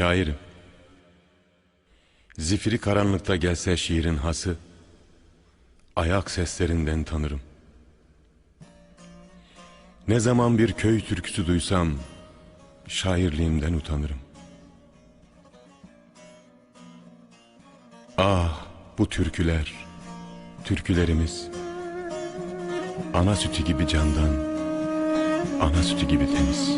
Şairim. Zifiri karanlıkta gelse şiirin hası, ayak seslerinden tanırım. Ne zaman bir köy türküsü duysam, şairliğimden utanırım. Ah bu türküler, türkülerimiz, ana sütü gibi candan, ana sütü gibi temiz.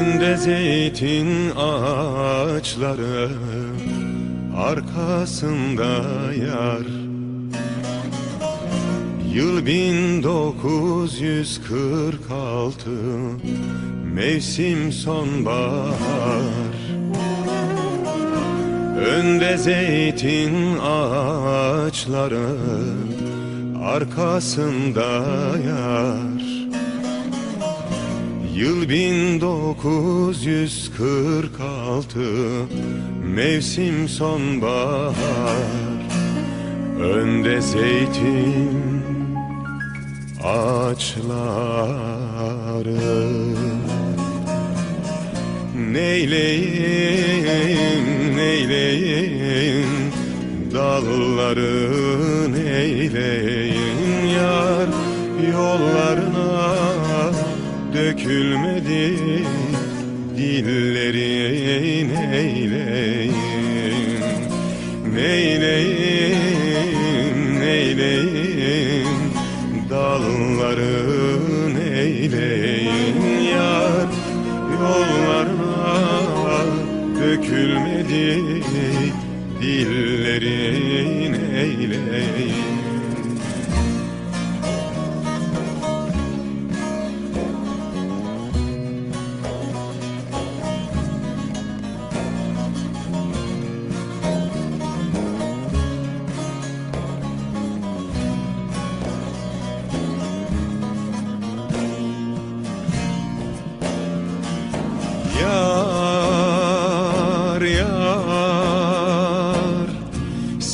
Önde zeytin ağaçları Arkasında yar. Yıl 1946 Mevsim sonbahar. Önde zeytin ağaçları Arkasında yar Yıl 1946 Mevsim sonbahar. Önde zeytin ağaçları. Neyleyim, neyleyim Dalları neyleyim Yar yollarına dökülmedi. Dillerin eyleyim Neyleyim, neyleyim? Dalların eyleyim Yar yollarına dökülmedi. Dillerin eyleyim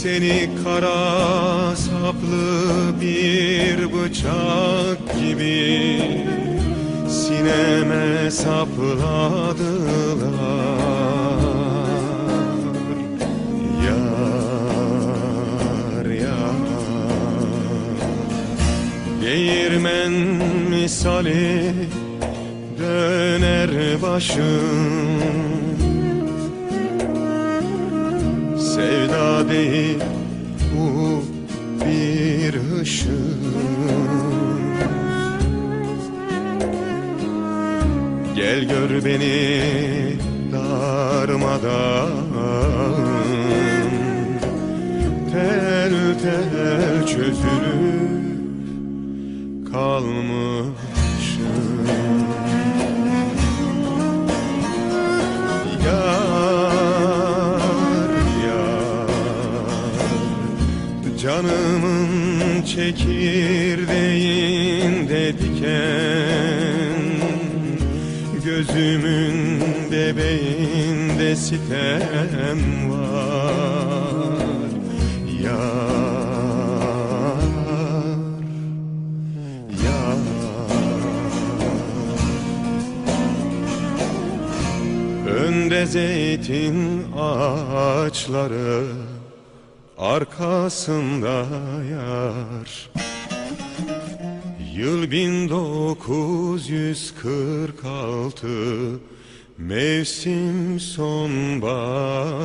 Seni kara saplı bir bıçak gibi Sineme sapladılar. Yar yar. Değirmen misali döner başım Değil bu bir hışım Gel gör beni darmadan Tel tel çözülüp kalmışım çekirdeğinde diken Gözümün bebeğinde sitem var. Yar Yar. Önde zeytin ağaçları arkasında yar. Yıl 1946 mevsim sonbahar.